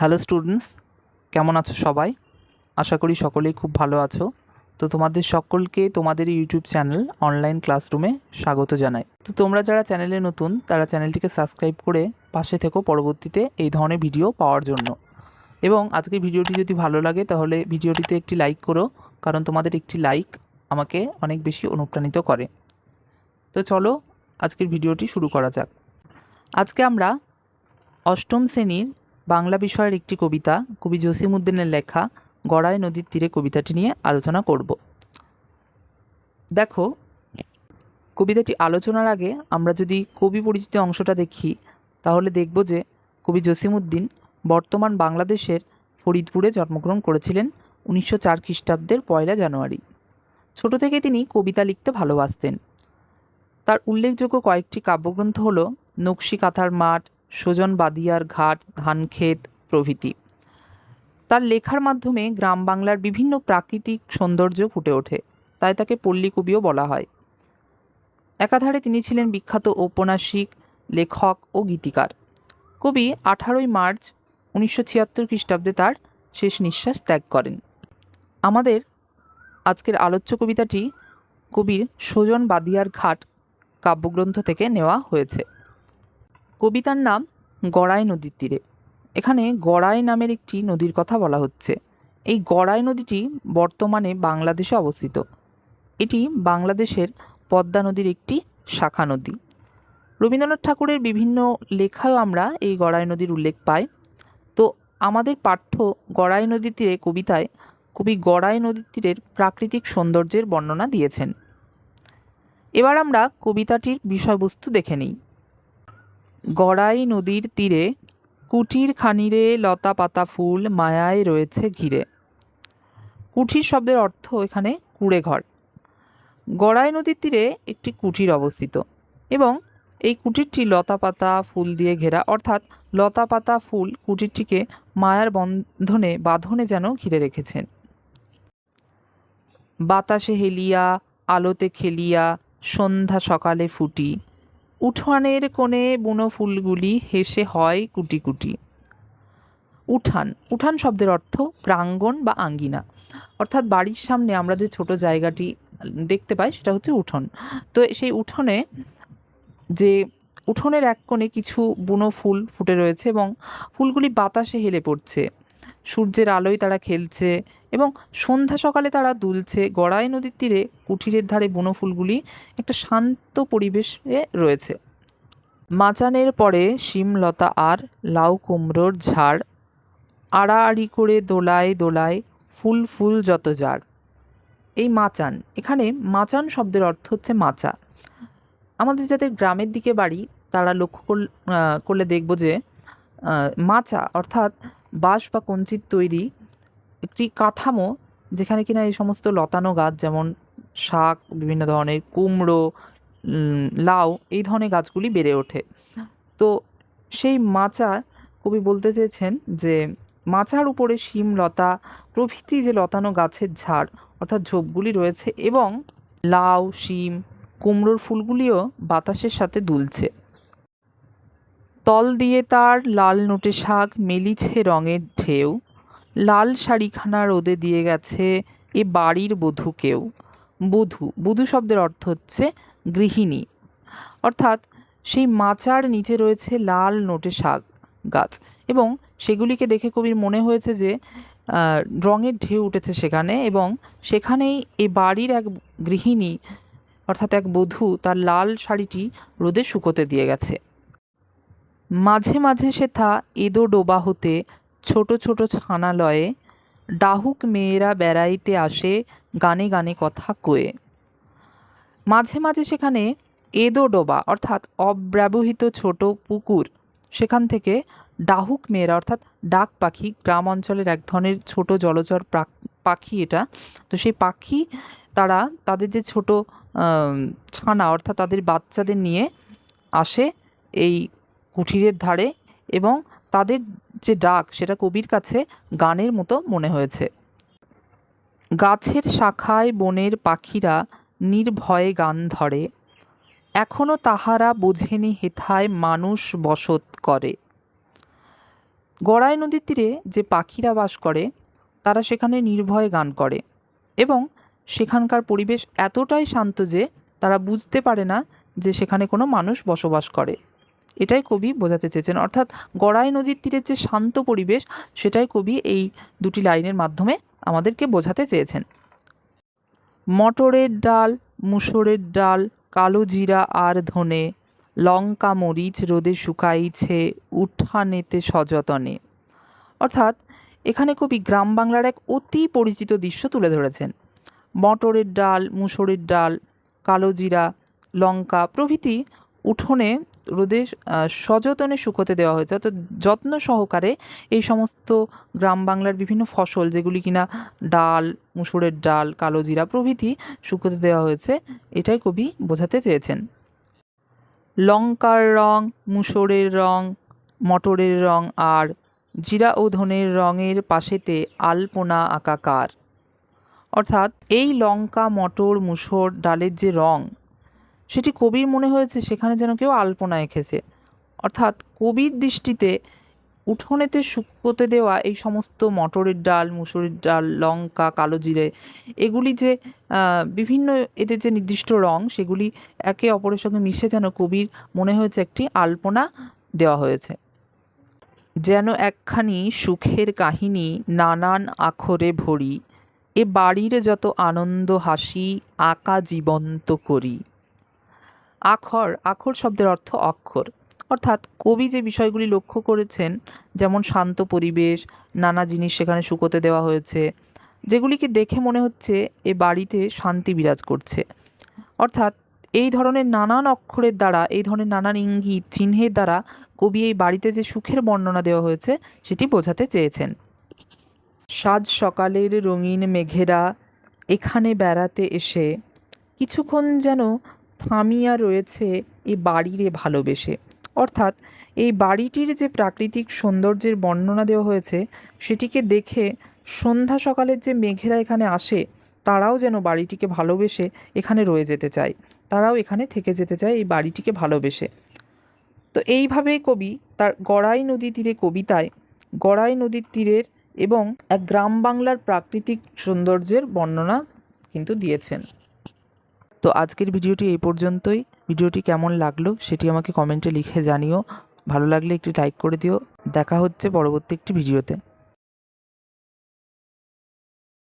Hello students কেমন আছো সবাই? আশা করি সকলেই খুব ভালো আছো। তো তোমাদের সকলকে তোমাদের ইউটিউব চ্যানেল অনলাইন ক্লাসরুমে স্বাগত জানাই। তো তোমরা যারা চ্যানেলে নতুন, তারা চ্যানেলটিকে সাবস্ক্রাইব করে পাশে থেকো পরবর্তীতে এই ধরনের ভিডিও পাওয়ার জন্য। এবং আজকের ভিডিওটি যদি ভালো লাগে, তাহলে ভিডিওটিতে একটি লাইক করো, কারণ তোমাদের একটি লাইক আমাকে অনেক বেশি অনুপ্রাণিত করে। তো চলো আজকের ভিডিওটি শুরু করা যাক। আজকে আমরা অষ্টম শ্রেণির বাংলা বিষয়ের একটি কবিতা, কবি জসিমউদ্দিনের লেখা, গড়াই নদীর তীরে কবিতাটি নিয়ে আলোচনা করব। দেখো, কবিতাটি আলোচনার আগে আমরা যদি কবি পরিচিত অংশটা দেখি, তাহলে দেখব যে কবি জসিমউদ্দিন বর্তমান বাংলাদেশের ফরিদপুরে জন্মগ্রহণ করেছিলেন উনিশশো চার খ্রিস্টাব্দের পয়লা জানুয়ারি। ছোট থেকে তিনি কবিতা লিখতে ভালোবাসতেন। তার উল্লেখযোগ্য কয়েকটি কাব্যগ্রন্থ হলো নকশি কাঁথার মাঠ সুজন বাদিয়ার ঘাট, ধানক্ষেত প্রভৃতি। তার লেখার মাধ্যমে গ্রাম বাংলার বিভিন্ন প্রাকৃতিক সৌন্দর্য ফুটে ওঠে, তাই তাকে পল্লী কবিও বলা হয়। একাধারে তিনি ছিলেন বিখ্যাত ঔপন্যাসিক, লেখক ও গীতিকার। কবি আঠারোই মার্চ উনিশশো ছিয়াত্তর খ্রিস্টাব্দে তার শেষ নিঃশ্বাস ত্যাগ করেন। আমাদের আজকের আলোচ্য কবিতাটি কবির সুজন বাদিয়ার ঘাট কাব্যগ্রন্থ থেকে নেওয়া হয়েছে। কবিতার নাম গড়াই নদীর তীরে। এখানে গড়াই নামের একটি নদীর কথা বলা হচ্ছে। এই গড়াই নদীটি বর্তমানে বাংলাদেশে অবস্থিত। এটি বাংলাদেশের পদ্মা নদীর একটি শাখা নদী। রবীন্দ্রনাথ ঠাকুরের বিভিন্ন লেখায়ও আমরা এই গড়াই নদীর উল্লেখ পাই। তো আমাদের পাঠ্য গড়াই নদীর তীরে কবিতায় কবি গড়াই নদীর তীরের প্রাকৃতিক সৌন্দর্যের বর্ণনা দিয়েছেন। এবার আমরা কবিতাটির বিষয়বস্তু দেখে নিই। গড়াই নদীর তীরে কুটির খানিরে লতা পাতা ফুল মায়ায় রয়েছে ঘিরে। কুঠির শব্দের অর্থ এখানে কুড়ে ঘর। গড়াই নদীর তীরে একটি কুঠির অবস্থিত এবং এই কুটিরটি লতা পাতা ফুল দিয়ে ঘেরা, অর্থাৎ লতা পাতা ফুল কুটিরটিকে মায়ার বন্ধনে, বাঁধনে যেন ঘিরে রেখেছেন বাতাসে হেলিয়া, আলোতে খেলিয়া, সন্ধ্যা সকালে ফুটি। উঠানের কোণে বুনো ফুলগুলি হেসে হয় কুটি কুটি। উঠান উঠান শব্দের অর্থ প্রাঙ্গণ বা আঙ্গিনা। অর্থাৎ বাড়ির সামনে আমরা যে ছোট জায়গাটি দেখতে পাই সেটা হচ্ছে উঠোন। তো সেই উঠোনে যে উঠোনের এক কোণে কিছু বুনো ফুল ফুটে রয়েছে এবং ফুলগুলি বাতাসে হেলে পড়ছে। সূর্যের আলোয় তারা খেলছে এবং সন্ধ্যা সকালে তারা দুলছে। গড়াই নদীর তীরে কুঠিরের ধারে বুনো ফুলগুলি একটা শান্ত পরিবেশে রয়েছে। মাচানের পরে শিমলতা আর লাউ কুমড়োর ঝাড়, আড়াআড়ি করে দোলায় দোলায় ফুল ফুল যত যার এই মাচান, এখানে মাচান শব্দের অর্থ হচ্ছে মাচা। আমাদের যাদের গ্রামের দিকে বাড়ি, তারা লক্ষ্য করলে দেখব যে মাচা অর্থাৎ বাঁশ বা কঞ্চির তৈরি একটি কাঠামো যেখানে কিনা এই সমস্ত লতানো গাছ যেমন শাক, বিভিন্ন ধরনের কুমড়ো লাউ, এই ধরনের গাছগুলি বেড়ে ওঠে। তো সেই মাচা কবি বলতে চেয়েছেন যে মাচার উপরে শিম, লতা প্রভৃতি যে লতানো গাছের ঝাড় অর্থাৎ ঝোপগুলি রয়েছে এবং লাউ, শিম, কুমড়োর ফুলগুলিও বাতাসের সাথে দুলছে। তল দিয়ে তার লাল নোটে শাক মেলিছে রঙের ঢেউ। লাল শাড়িখানা রোদে দিয়ে গেছে এ বাড়ির বধূ কেউ। বধূ বধূ শব্দের অর্থ হচ্ছে গৃহিণী। অর্থাৎ সেই মাচার নিচে রয়েছে লাল নোটে শাক গাছ এবং সেগুলিকে দেখে কবির মনে হয়েছে যে রঙের ঢেউ উঠেছে সেখানে এবং সেখানেই এ বাড়ির এক গৃহিণী অর্থাৎ এক বধূ তার লাল শাড়িটি রোদে শুকোতে দিয়ে গেছে। মাঝে মাঝে সেথা এদো ডোবা হতে ছোট ছোট ছানালয়ে ডাহুক মেয়েরা বেড়াইতে আসে গানে গানে কথা কয়ে। মাঝে মাঝে সেখানে এদো ডোবা, অর্থাৎ অব্যবহৃত ছোট পুকুর, সেখান থেকে ডাহুক মেয়েরা, অর্থাৎ ডাক পাখি, গ্রাম অঞ্চলের এক ধরনের ছোট জলচর পাখি এটা। তো সেই পাখি তারা তাদের যে ছোট ছানা, অর্থাৎ তাদের বাচ্চাদের নিয়ে আসে এই কুঠিরের ধারে এবং তাদের যে ডাক, সেটা কবির কাছে গানের মতো মনে হয়েছে। গাছের শাখায় বনের পাখিরা নির্ভয়ে গান ধরে। এখনও তাহারা বোঝেনি হেথায় মানুষ বসত করে। গড়াই নদীর তীরে যে পাখিরা বাস করে, তারা সেখানে নির্ভয়ে গান করে এবং সেখানকার পরিবেশ এতটাই শান্ত যে তারা বুঝতে পারে না যে সেখানে কোনো মানুষ বসবাস করে। এটাই কবি বোঝাতে চেয়েছেন। অর্থাৎ গড়াই নদীর তীরের যে শান্ত পরিবেশ, সেটাই কবি এই দুটি লাইনের মাধ্যমে আমাদেরকে বোঝাতে চেয়েছেন। মটরের ডাল, মুসুরের ডাল, কালো জিরা আর ধনে, লঙ্কা মরিচ রোদে শুকাইছে উঠানেতে সযতনে। অর্থাৎ এখানে কবি গ্রাম বাংলার এক অতি পরিচিত দৃশ্য তুলে ধরেছেন। মটরের ডাল, মুসুরের ডাল, কালো জিরা, লঙ্কা প্রভৃতি উঠোনে রোদে সযতনে শুকোতে দেওয়া হয়েছে। অর্থাৎ যত্ন সহকারে এই সমস্ত গ্রাম বাংলার বিভিন্ন ফসল, যেগুলি কিনা ডাল, মুসুরের ডাল, কালো জিরা প্রভৃতি শুকোতে দেওয়া হয়েছে, এটাই কবি বোঝাতে চেয়েছেন। লঙ্কার রং, মুসুরের রং, মটরের রং আর জিরা ও ধনের রঙের পাশেতে আলপনা আকাকার অর্থাৎ এই লঙ্কা, মটর, মুসুর, ডালের যে রং সেটি কবির মনে হয়েছে সেখানে যেন কেউ আলপনা এঁকেছে। অর্থাৎ কবির দৃষ্টিতে উঠোনেতে শুকোতে দেওয়া এই সমস্ত মটরের ডাল, মুসুরির ডাল, লঙ্কা, কালো জিরে, এগুলি যে বিভিন্ন এদের যে নির্দিষ্ট রং, সেগুলি একে অপরের সঙ্গে মিশে যেন কবির মনে হয়েছে একটি আলপনা দেওয়া হয়েছে। যেন একখানি সুখের কাহিনী নানান আখরে ভরি, এ বাড়ির যত আনন্দ হাসি আঁকা জীবন্ত করি। আখর আখর শব্দের অর্থ অক্ষর। অর্থাৎ কবি যে বিষয়গুলি লক্ষ্য করেছেন, যেমন শান্ত পরিবেশ, নানা জিনিস সেখানে শুকোতে দেওয়া হয়েছে, যেগুলিকে দেখে মনে হচ্ছে এ বাড়িতে শান্তি বিরাজ করছে। অর্থাৎ এই ধরনের নানান অক্ষরের দ্বারা, এই ধরনের নানান ইঙ্গিত, চিহ্নের দ্বারা কবি এই বাড়িতে যে সুখের বর্ণনা দেওয়া হয়েছে, সেটি বোঝাতে চেয়েছেন। সাজ সকালের রঙিন মেঘেরা, এখানে বেড়াতে এসে, কিছুক্ষণ যেন থামিয়া রয়েছে এই বাড়িরে ভালোবেসে। অর্থাৎ এই বাড়িটির যে প্রাকৃতিক সৌন্দর্যের বর্ণনা দেওয়া হয়েছে, সেটিকে দেখে সন্ধ্যা সকালের যে মেঘেরা এখানে আসে, তারাও যেন বাড়িটিকে ভালোবেসে এখানে রয়ে যেতে চায়। তারাও এখানে থেকে যেতে চায় এই বাড়িটিকে ভালোবেসে। তো এইভাবেই কবি তার গড়াই নদী তীরে কবিতায় গড়াই নদীর তীরের এবং এক গ্রাম বাংলার প্রাকৃতিক সৌন্দর্যের বর্ণনা কিন্তু দিয়েছেন। তো আজকের ভিডিওটি এই পর্যন্তই। ভিডিওটি কেমন লাগল সেটি আমাকে কমেন্টে লিখে জানিও। ভালো লাগলে একটি লাইক করে দিও। দেখা হচ্ছে পরবর্তী একটি ভিডিওতে।